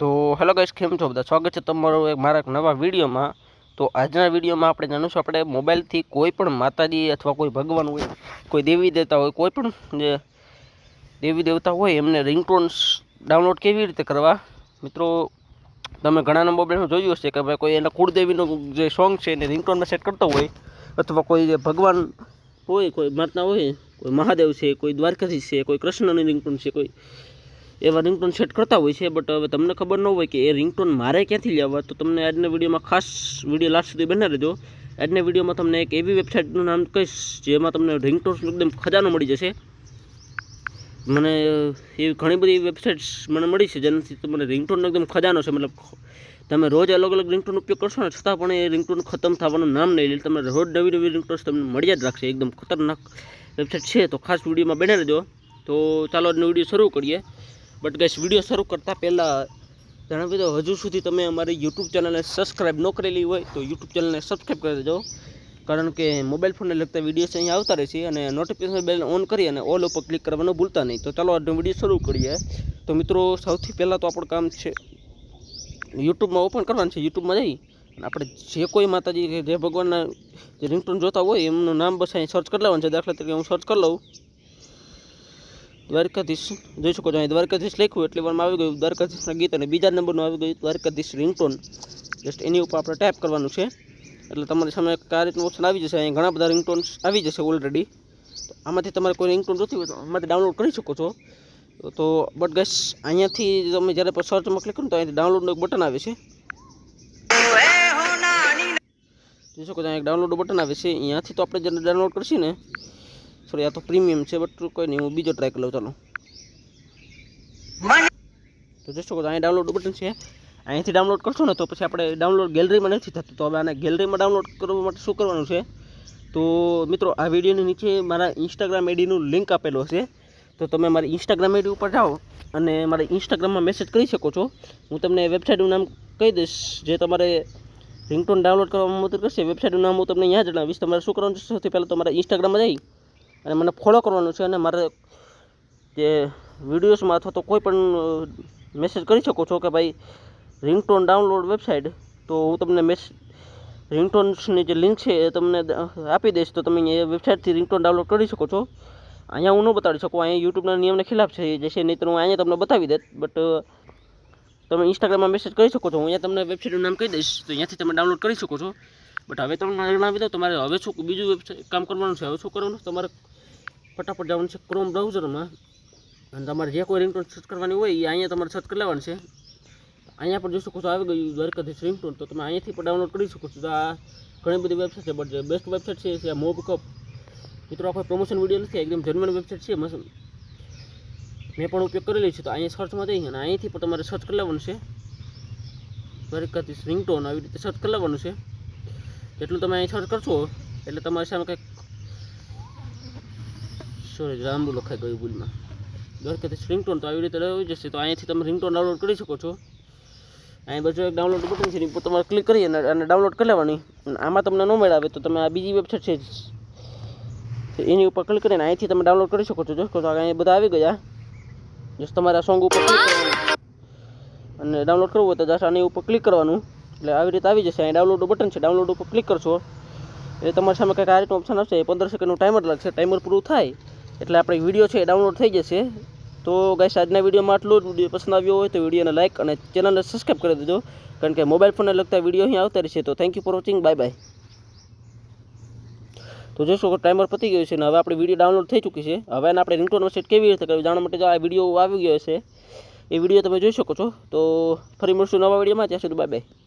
તો hello guys, કેમ છો બધા? સ્વાગત છે તમારું એક મારા નવા વિડીયોમાં. તો આજના વિડીયોમાં આપણે જાણીશું આપણે મોબાઈલથી કોઈ પણ માતાજી અથવા કોઈ ભગવાન હોય, કોઈ દેવી દેવતા હોય, કોઈ પણ જે દેવી દેવતા હોય, એમને રિંગટોન્સ ડાઉનલોડ કેવી રીતે કરવા? મિત્રો, તમે ઘણાના મોબાઈલમાં જોયું હશે કે ભાઈ કોઈ એના કુળદેવીનું જે સોંગ છે એને રિંગટોનમાં સેટ કરતો હોય, અથવા કોઈ જે ભગવાન હોય, કોઈ માતા હોય, કોઈ મહાદેવ છે, કોઈ દ્વારકાધીશ છે, કોઈ કૃષ્ણની રિંગટોન છે, કોઈ એવા રિંગટોન સેટ કરતા હોય છે બટ હવે તમને ખબર ન હોય કે એ રિંગટોન મારે ક્યાંથી લેવા, તો તમને આજના વિડીયોમાં ખાસ વીડિયો લાસ્ટ સુધી બનાવી રહેજો. આજના વિડીયોમાં તમને એક એવી વેબસાઇટનું નામ કહીશ, જેમાં તમને રિંગટોન્સ એકદમ ખજાનો મળી જશે. મને એવી ઘણી બધી વેબસાઇટ્સ મને મળી છે, જેનાથી તમને રિંગટોનનો એકદમ ખજાનો છે. મતલબ તમે રોજ અલગ અલગ રિંગટોન ઉપયોગ કરશો ને, છતાં પણ એ રિંગટોન ખતમ થવાનું નામ નહીં લે. તમને રોજ નવી નવી રિંગટોન્સ તમને મળી જ રાખશે, એકદમ ખતરનાક વેબસાઇટ છે. તો ખાસ વિડીયોમાં બને રહેજો. તો ચાલો આજનો વીડિયો શરૂ કરીએ. બટ ગેસ વીડિયો શરૂ કરતાં પહેલાં જણાવી દો હજુ સુધી તમે અમારી યુટ્યુબ ચેનલને સબસ્ક્રાઈબ ન કરેલી હોય તો યુટ્યુબ ચેનલને સબસ્ક્રાઈબ કરી દેજો. કારણ કે મોબાઈલ ફોનને લગતા વિડીયોસ અહીંયા આવતા રહે છે અને નોટિફિકેશન બેલ ઓન કરી અને ઓલ ઉપર ક્લિક કરવાનું ભૂલતા નહીં. તો ચાલો આજનો વીડિયો શરૂ કરીએ. તો મિત્રો, સૌથી પહેલાં તો આપણું કામ છે યુટ્યુબમાં ઓપન કરવાનું છે. યુટ્યુબમાં જઈ અને આપણે જે કોઈ માતાજી કે જે ભગવાનના જે રિંગટોન જોતા હોય એમનું નામ બસ અહીં સર્ચ કરી લેવાનું છે. દાખલા તરીકે હું સર્ચ કરી લઉં. દ્વારકાધીશ. જોઈ શકો છો અહીં દ્વારકાધીશ લખ્યું એટલે વારમાં આવી ગયું દ્વારકાધીશના ગીત અને બીજા નંબરનું આવી ગયું દ્વારકાધીશ રિંગટોન. જસ્ટ એની ઉપર આપણે ટાઈપ કરવાનું છે. એટલે તમારી સામે આ રીતનું ઓપ્શન આવી જશે. અહીં ઘણા બધા રિંગટોન્સ આવી જશે ઓલરેડી આમાંથી તમારે કોઈ રિંગટોન જોતી હોય તો આમાંથી ડાઉનલોડ કરી શકો છો. તો બટ ગેસ અહીંયાથી તમે જ્યારે પણ સર્ચમાં ક્લિક કરો તો અહીંથી ડાઉનલોડનું એક બટન આવે છે. જોઈ શકો છો એક ડાઉનલોડ બટન આવે છે. અહીંયાથી તો આપણે જ્યારે ડાઉનલોડ કરશું ને સોરી આ તો પ્રીમિયમ છે બટ કોઈ નહીં, હું બીજો ટ્રાય કરી લઉં, ચાલો. તો શકો છો ડાઉનલોડ બટન છે. અહીંથી ડાઉનલોડ કરશો ને, તો પછી આપણે ડાઉનલોડ ગેલેરીમાં નથી થતું. તો હવે આને ગેલેરીમાં ડાઉનલોડ કરવા માટે શું કરવાનું છે? તો મિત્રો, આ વિડીયોની નીચે મારા ઇન્સ્ટાગ્રામ આઈડીનું લિંક આપેલો હશે. તો તમે મારી ઇન્સ્ટાગ્રામ આઈડી ઉપર જાઓ અને મારા ઇન્સ્ટાગ્રામમાં મેસેજ કરી શકો છો. હું તમને વેબસાઇટનું નામ કહી દઈશ, જે તમારે રિંગટોન ડાઉનલોડ કરવામાં મદદ કરશે. વેબસાઇટનું નામ હું તમને અહીંયા જણાવીશ. તમારે શું કરવાનું સૌથી પહેલાં તમારા ઇન્સ્ટાગ્રામમાં જઈ અને મને ફોલો કરવાનું છે અને મારે જે વિડીયોઝમાં અથવા તો કોઈ પણ મેસેજ કરી શકો છો કે ભાઈ રિંગટોન ડાઉનલોડ વેબસાઇટ તો હું તમને મેસ રિંગટોન્સની જે લિંક છે એ તમને આપી દઈશ. તો તમે એ વેબસાઇટથી રિંગટોન ડાઉનલોડ કરી શકો છો. અહીંયા હું ન બતાડી શકું. અહીંયા યુટ્યુબના નિયમને ખિલાફ છે જે છે નહીં તો હું અહીંયા તમને બતાવી દેત બટ તમે ઇન્સ્ટાગ્રામમાં મેસેજ કરી શકો છો. હું અહીંયા તમને વેબસાઇટનું નામ કહી દઈશ. તો અહીંયાથી તમે ડાઉનલોડ કરી શકો છો. બટ હવે તમને જણાવી દઉં, તમારે હવે શું, બીજું વેબસાઇટ કામ કરવાનું છે? હવે શું કરવાનું? તમારે ફટાફટ જવાનું છે ક્રોમ બ્રાઉઝરમાં અને તમારે જે કોઈ રિંગટોન સર્ચ કરવાની હોય એ અહીંયા તમારે સર્ચ કરી લેવાનું છે. અહીંયા પણ જોઈ શકો છો, આવી ગયું દ્વારકાધીશ રિંગટોન તો તમે અહીંયાથી પણ ડાઉનલોડ કરી શકો છો. તો આ ઘણી બધી વેબસાઇટ છે, બટ જે બેસ્ટ વેબસાઇટ છે, એ મોબ કપ મિત્રો આખો પ્રમોશન વીડિયો નથી એકદમ જર્મન વેબસાઇટ છે, મસ્ત. મેં પણ ઉપયોગ કરેલી છે, તો અહીંયા સર્ચમાં જઈ અને અહીંયાથી પણ તમારે સર્ચ કરી લેવાનું છે. દ્વારકાધીશ રિંગટોન આવી રીતે સર્ચ કરી લેવાનું છે. જેટલું તમે અહીં સર્ચ કરશો, એટલે તમારી સામે કંઈક સોરી લાંબુ લખાઈ ગયું ભૂલમાં. દ્વારકાધીશ રિંગટોન તો આવી રીતે આવી જશે તો અહીંયાથી તમે રિંગટોન ડાઉનલોડ કરી શકો છો. અહીં બાજુ એક ડાઉનલોડ બટન છે તમારે ક્લિક કરી અને અને ડાઉનલોડ કરી લેવાની. આમાં તમને ન મળે આવે તો તમે આ બીજી વેબસાઇટ છે એની ઉપર ક્લિક કરીને અહીંથી તમે ડાઉનલોડ કરી શકો છો. જો અહીંયા બધા આવી ગયા. જસ્ટ તમારે સોંગ ઉપર ક્લિક અને ડાઉનલોડ કરવું હોય તો જસ્ટ આની ઉપર ક્લિક કરવાનું. એટલે આવી રીતે આવી જશે. અહીં ડાઉનલોડ બટન છે ડાઉનલોડ ઉપર ક્લિક કરશો. એટલે તમારી સામે કંઈક આ રીતનું ઓપ્શન આવશે. પંદર સેકન્ડનું ટાઈમર લાગશે. ટાઈમર પૂરું થાય. એટલે આપણે વીડિયો છે એ ડાઉનલોડ થઈ જશે. તો ગાઈસ આજના વિડીયોમાં આટલું જ. વીડિયો પસંદ આવ્યો હોય તો વિડીયોને લાઇક અને ચેનલને સબસ્ક્રાઈબ કરી દેજો. કારણ કે મોબાઈલ ફોનને લગતા વીડિયો અહીં આવતા રહેશે. તો thank you for watching bye bye તો જોશો ટાઈમર પતી ગયો છે ને હવે આપણે વીડિયો ડાઉનલોડ થઈ ચૂકી છે. હવે આપણે રિંગટોન સેટ કેવી રીતે કરવી જાણવા માટે આ વીડિયો આવી ગયો છે એ વીડિયો તમે જોઈ શકો છો. તો ફરી મળશું નવા વિડીયોમાં. ત્યાં સુધી બાય બાય